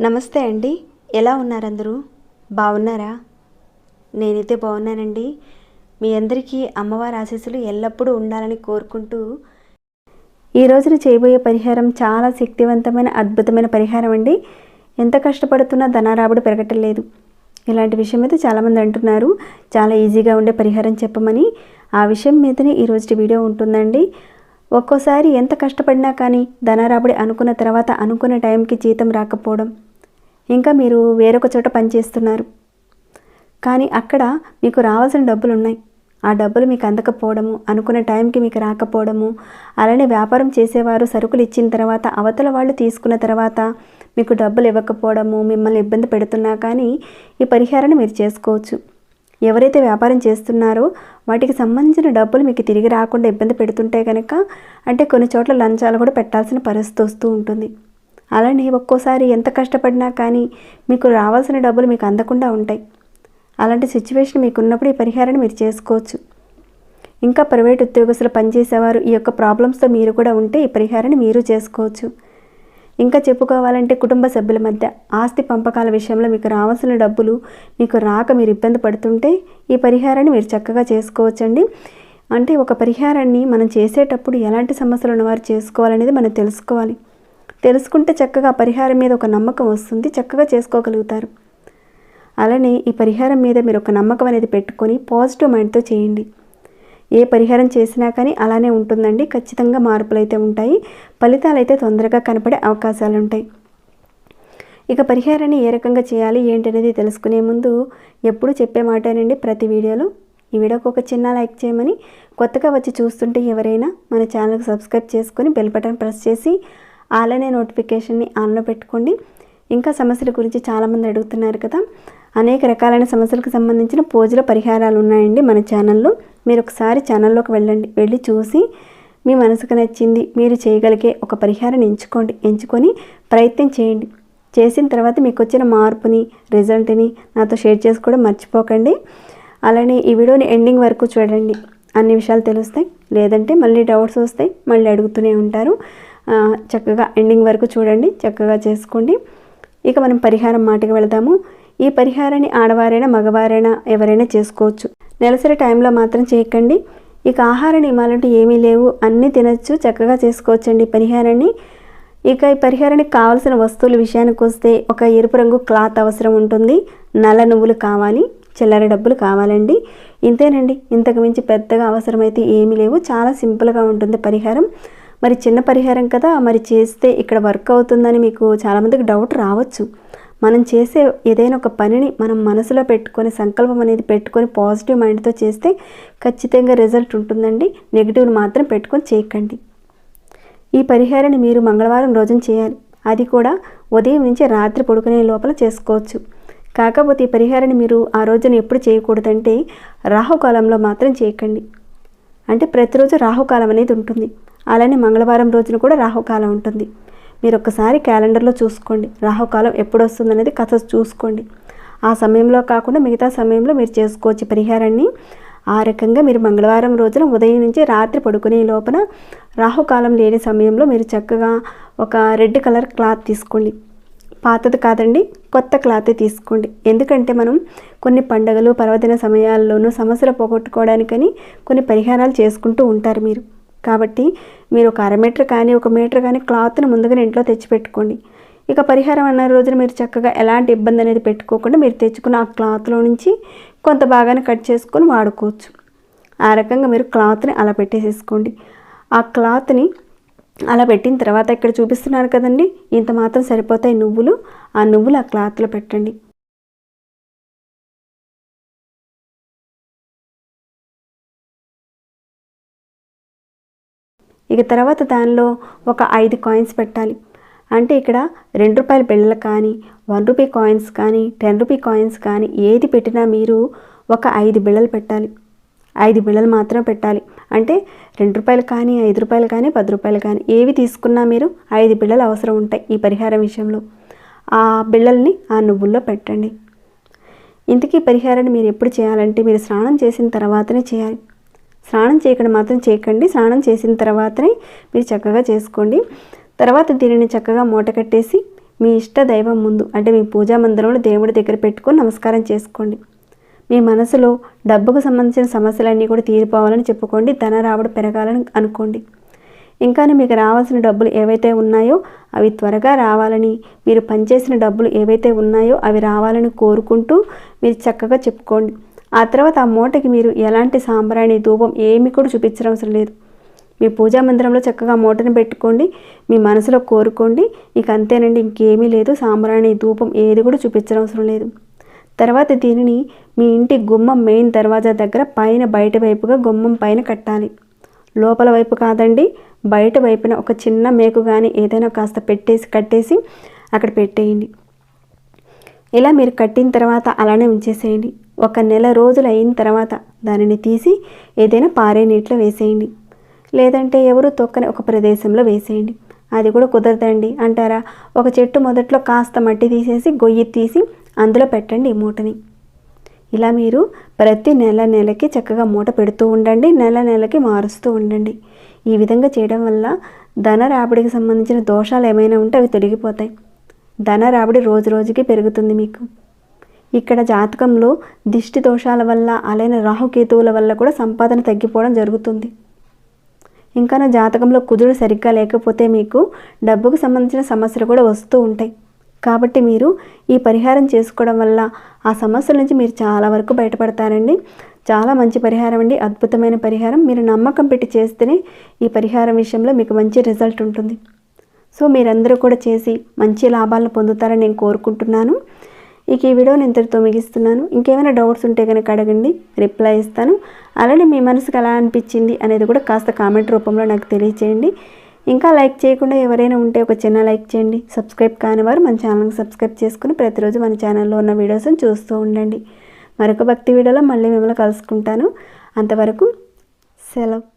నమస్తే అండి. ఎలా ఉన్నారు అందరూ బాగున్నారా? నేనైతే బాగున్నానండి. మీ అందరికీ అమ్మవారి ఆశీస్సులు ఎల్లప్పుడూ ఉండాలని కోరుకుంటూ ఈ రోజున చేయబోయే పరిహారం చాలా శక్తివంతమైన అద్భుతమైన పరిహారం అండి. ఎంత కష్టపడుతున్నా ధనారాబుడు పెరగటం లేదు. ఇలాంటి విషయం అయితే చాలామంది అంటున్నారు. చాలా ఈజీగా ఉండే పరిహారం చెప్పమని. ఆ విషయం మీదనే ఈరోజు వీడియో ఉంటుందండి. ఒక్కోసారి ఎంత కష్టపడినా కానీ ధనరాబడి అనుకున్న తర్వాత అనుకున్న టైంకి జీతం రాకపోవడం. ఇంకా మీరు వేరొక చోట పనిచేస్తున్నారు కానీ అక్కడ మీకు రావాల్సిన డబ్బులు ఉన్నాయి. ఆ డబ్బులు మీకు అందకపోవడము అనుకున్న టైంకి మీకు రాకపోవడము అలానే వ్యాపారం చేసేవారు సరుకులు ఇచ్చిన తర్వాత అవతల వాళ్ళు తీసుకున్న తర్వాత మీకు డబ్బులు ఇవ్వకపోవడము మిమ్మల్ని ఇబ్బంది పెడుతున్నా కానీ ఈ పరిహారాన్ని మీరు చేసుకోవచ్చు. ఎవరైతే వ్యాపారం చేస్తున్నారో వాటికి సంబంధించిన డబ్బులు మీకు తిరిగి రాకుండా ఇబ్బంది పెడుతుంటే కనుక అంటే కొన్ని చోట్ల లంచాలు కూడా పెట్టాల్సిన పరిస్థితి వస్తూ ఉంటుంది. అలానే ఒక్కోసారి ఎంత కష్టపడినా కానీ మీకు రావాల్సిన డబ్బులు మీకు అందకుండా ఉంటాయి. అలాంటి సిచ్యువేషన్ మీకు ఉన్నప్పుడు ఈ పరిహారాన్ని మీరు చేసుకోవచ్చు. ఇంకా ప్రైవేట్ ఉద్యోగస్తులు పనిచేసేవారు ఈ యొక్క ప్రాబ్లమ్స్తో మీరు కూడా ఉంటే ఈ పరిహారాన్ని మీరు చేసుకోవచ్చు. ఇంకా చెప్పుకోవాలంటే కుటుంబ సభ్యుల మధ్య ఆస్తి పంపకాల విషయంలో మీకు రావాల్సిన డబ్బులు మీకు రాక మీరు ఇబ్బంది పడుతుంటే ఈ పరిహారాన్ని మీరు చక్కగా చేసుకోవచ్చండి. అంటే ఒక పరిహారాన్ని మనం చేసేటప్పుడు ఎలాంటి సమస్యలు ఉన్నవారు చేసుకోవాలనేది మనం తెలుసుకోవాలి. తెలుసుకుంటే చక్కగా పరిహారం మీద ఒక నమ్మకం వస్తుంది చక్కగా చేసుకోగలుగుతారు. అలానే ఈ పరిహారం మీద మీరు ఒక నమ్మకం అనేది పెట్టుకొని పాజిటివ్ మైండ్తో చేయండి. ఏ పరిహారం చేసినా కానీ అలానే ఉంటుందండి. ఖచ్చితంగా మార్పులు అయితే ఉంటాయి. ఫలితాలు అయితే తొందరగా కనపడే అవకాశాలు ఉంటాయి ఇక పరిహారాన్ని ఏ రకంగా చేయాలి ఏంటనేది తెలుసుకునే ముందు ఎప్పుడు చెప్పే మాటేనండి ప్రతి వీడియోలో. ఈ వీడియోకి ఒక చిన్న లైక్ చేయమని కొత్తగా వచ్చి చూస్తుంటే ఎవరైనా మన ఛానల్కి సబ్స్క్రైబ్ చేసుకొని బెల్ బటన్ ప్రెస్ చేసి అలానే నోటిఫికేషన్ని ఆన్లో పెట్టుకోండి. ఇంకా సమస్యల గురించి చాలామంది అడుగుతున్నారు కదా. అనేక రకాలైన సమస్యలకు సంబంధించిన పూజల పరిహారాలు ఉన్నాయండి మన ఛానల్లో. మీరు ఒకసారి ఛానల్లోకి వెళ్ళండి. వెళ్ళి చూసి మీ మనసుకు నచ్చింది మీరు చేయగలిగే ఒక పరిహారాన్ని ఎంచుకోండి. ఎంచుకొని ప్రయత్నం చేయండి. చేసిన తర్వాత మీకు వచ్చిన మార్పుని రిజల్ట్ని నాతో షేర్ చేసుకోవడం మర్చిపోకండి. అలానే ఈ వీడియోని ఎండింగ్ వరకు చూడండి. అన్ని విషయాలు తెలుస్తాయి. లేదంటే మళ్ళీ డౌట్స్ వస్తాయి. మళ్ళీ అడుగుతూనే ఉంటారు. చక్కగా ఎండింగ్ వరకు చూడండి. చక్కగా చేసుకోండి. ఇక మనం పరిహారం మాటకి వెళదాము. ఈ పరిహారాన్ని ఆడవారైనా మగవారైనా ఎవరైనా చేసుకోవచ్చు. నెలసరి టైంలో మాత్రం చేయకండి. ఇక ఆహార నియమాలంటూ ఏమీ లేవు. అన్నీ తినచ్చు చక్కగా చేసుకోవచ్చండి పరిహారాన్ని. ఇక ఈ పరిహారానికి కావాల్సిన వస్తువుల విషయానికి వస్తే ఒక ఎరుపు రంగు క్లాత్ అవసరం ఉంటుంది. నల్ల నువ్వులు కావాలి చిల్లర డబ్బులు కావాలండి. ఇంతేనండి. ఇంతకు మించి పెద్దగా అవసరమైతే ఏమీ లేవు. చాలా సింపుల్గా ఉంటుంది పరిహారం. మరి చిన్న పరిహారం కదా. మరి చేస్తే ఇక్కడ వర్క్ అవుతుందని మీకు చాలామందికి డౌట్ రావచ్చు. మనం చేసే ఏదైనా ఒక పనిని మనం మనసులో పెట్టుకొని సంకల్పం అనేది పెట్టుకొని పాజిటివ్ మైండ్తో చేస్తే ఖచ్చితంగా రిజల్ట్ ఉంటుందండి. నెగిటివ్ని మాత్రం పెట్టుకొని చేయకండి. ఈ పరిహారాన్ని మీరు మంగళవారం రోజున చేయాలి. అది కూడా ఉదయం నుంచి రాత్రి పడుకునే లోపల చేసుకోవచ్చు. కాకపోతే ఈ పరిహారాన్ని మీరు ఆ రోజున ఎప్పుడు చేయకూడదంటే రాహుకాలంలో మాత్రం చేయకండి. అంటే ప్రతిరోజు రాహుకాలం అనేది ఉంటుంది. అలానే మంగళవారం రోజున కూడా రాహుకాలం ఉంటుంది. మీరు ఒక్కసారి క్యాలెండర్లో చూసుకోండి. రాహుకాలం ఎప్పుడు వస్తుందనేది కథ చూసుకోండి. ఆ సమయంలో కాకుండా మిగతా సమయంలో మీరు చేసుకోవచ్చు పరిహారాన్ని. ఆ రకంగా మీరు మంగళవారం రోజున ఉదయం నుంచి రాత్రి పడుకునే లోపల రాహుకాలం లేని సమయంలో మీరు చక్కగా ఒక రెడ్ కలర్ క్లాత్ తీసుకోండి. పాతది కాదండి కొత్త క్లాత్ తీసుకోండి. ఎందుకంటే మనం కొన్ని పండగలు పర్వదిన సమయాల్లోనూ సమస్యలు పోగొట్టుకోవడానికని కొన్ని పరిహారాలు చేసుకుంటూ ఉంటారు మీరు. కాబట్టి మీరు ఒక అర మీటర్ కానీ ఒక మీటర్ కానీ క్లాత్ను ముందుగా ఇంట్లో తెచ్చిపెట్టుకోండి. ఇక పరిహారం అన్న రోజున మీరు చక్కగా ఎలాంటి ఇబ్బంది అనేది పెట్టుకోకుండా మీరు తెచ్చుకున్న ఆ క్లాత్లో నుంచి కొంత భాగాన్ని కట్ చేసుకొని వాడుకోవచ్చు. ఆ రకంగా మీరు క్లాత్ని అలా పెట్టేసేసుకోండి. ఆ క్లాత్ని అలా పెట్టిన తర్వాత ఇక్కడ చూపిస్తున్నారు కదండి ఇంత మాత్రం సరిపోతాయి నువ్వులు. ఆ నువ్వులు ఆ క్లాత్లో పెట్టండి. ఇక తర్వాత దానిలో ఒక ఐదు కాయిన్స్ పెట్టాలి. అంటే ఇక్కడ రెండు రూపాయల బిళ్ళలు కానీ వన్ రూపీ కాయిన్స్ కానీ టెన్ రూపీ కాయిన్స్ కానీ ఏది పెట్టినా మీరు ఒక ఐదు బిళ్ళలు పెట్టాలి. ఐదు బిళ్ళలు మాత్రం పెట్టాలి. అంటే రెండు రూపాయలు కానీ ఐదు రూపాయలు కానీ పది రూపాయలు కానీ ఏవి తీసుకున్నా మీరు ఐదు బిళ్ళలు అవసరం ఉంటాయి ఈ పరిహారం విషయంలో. ఆ బిళ్ళల్ని ఆ నువ్వుల్లో పెట్టండి. ఇంతకీ పరిహారాన్ని మీరు ఎప్పుడు చేయాలంటే మీరు స్నానం చేసిన తర్వాతనే చేయాలి. స్నానం చేయకుండా మాత్రం చేయకండి. స్నానం చేసిన తర్వాతనే మీరు చక్కగా చేసుకోండి. తర్వాత దీనిని చక్కగా మూట కట్టేసి మీ ఇష్ట దైవం ముందు అంటే మీ పూజా మందిరంలో దేవుడి దగ్గర పెట్టుకొని నమస్కారం చేసుకోండి. మీ మనసులో డబ్బుకు సంబంధించిన సమస్యలన్నీ కూడా తీరిపోవాలని చెప్పుకోండి. ధన రాబడి పెరగాలని అనుకోండి. ఇంకా మీకు రావాల్సిన డబ్బులు ఏవైతే ఉన్నాయో అవి త్వరగా రావాలని మీరు పనిచేసిన డబ్బులు ఏవైతే ఉన్నాయో అవి రావాలని కోరుకుంటూ మీరు చక్కగా చెప్పుకోండి. ఆ తర్వాత ఆ మూటకి మీరు ఎలాంటి సాంబ్రాణి ధూపం ఏమి కూడా చూపించడం లేదు. మీ పూజా మందిరంలో చక్కగా మూటను పెట్టుకోండి మీ మనసులో కోరుకోండి ఇక అంతేనండి ఇంకేమీ లేదు సాంబ్రాణి ధూపం ఏది కూడా చూపించనవసరం లేదు. తర్వాత దీనిని మీ ఇంటి గుమ్మం మెయిన్ దర్వాజా దగ్గర పైన బయట వైపుగా గుమ్మం పైన కట్టాలి. లోపల వైపు కాదండి బయట వైపున ఒక చిన్న మేకు కానీ ఏదైనా కాస్త పెట్టేసి కట్టేసి అక్కడ పెట్టేయండి. ఇలా మీరు కట్టిన తర్వాత అలానే ఉంచేసేయండి. ఒక నెల రోజులు అయిన తర్వాత దానిని తీసి ఏదైనా పారే నీటిలో వేసేయండి. లేదంటే ఎవరు తొక్కని ఒక ప్రదేశంలో వేసేయండి. అది కూడా కుదరదండి అంటారా? ఒక చెట్టు మొదట్లో కాస్త మట్టి తీసేసి గొయ్యి తీసి అందులో పెట్టండి ఈ మూటని. ఇలా మీరు ప్రతి నెల నెలకి చక్కగా మూట పెడుతూ ఉండండి నెల నెలకి మారుస్తూ ఉండండి. ఈ విధంగా చేయడం వల్ల ధన రాబడికి సంబంధించిన దోషాలు ఏమైనా ఉంటే అవి తొలగిపోతాయి. ధన రాబడి రోజు రోజుకి పెరుగుతుంది మీకు. ఇక్కడ జాతకంలో దిష్టి దోషాల వల్ల అలానే రాహుకేతువుల వల్ల కూడా సంపాదన తగ్గిపోవడం జరుగుతుంది. ఇంకా నా జాతకంలో కుదురు సరిగ్గా లేకపోతే మీకు డబ్బుకు సంబంధించిన సమస్యలు కూడా వస్తూ ఉంటాయి. కాబట్టి మీరు ఈ పరిహారం చేసుకోవడం వల్ల ఆ సమస్యల నుంచి మీరు చాలా వరకు బయటపడతారండి. చాలా మంచి పరిహారం అండి. అద్భుతమైన పరిహారం. మీరు నమ్మకం పెట్టి చేస్తేనే ఈ పరిహారం విషయంలో మీకు మంచి రిజల్ట్ ఉంటుంది. సో మీరందరూ కూడా చేసి మంచి లాభాలను పొందుతారని నేను కోరుకుంటున్నాను. ఇక ఈ వీడియోని ఇంతటితో ముగిస్తున్నాను. ఇంకేమైనా డౌట్స్ ఉంటే కనుక అడగండి రిప్లై ఇస్తాను. అలానే మీ మనసుకు ఎలా అనిపించింది అనేది కూడా కాస్త కామెంట్ రూపంలో నాకు తెలియచేయండి. ఇంకా లైక్ చేయకుండా ఎవరైనా ఉంటే ఒక చిన్న లైక్ చేయండి. సబ్స్క్రైబ్ కాని వారు మన ఛానల్కి సబ్స్క్రైబ్ చేసుకుని ప్రతిరోజు మన ఛానల్లో ఉన్న వీడియోస్ని చూస్తూ ఉండండి. మరొక భక్తి వీడియోలో మళ్ళీ మిమ్మల్ని కలుసుకుంటాను. అంతవరకు సెలవు.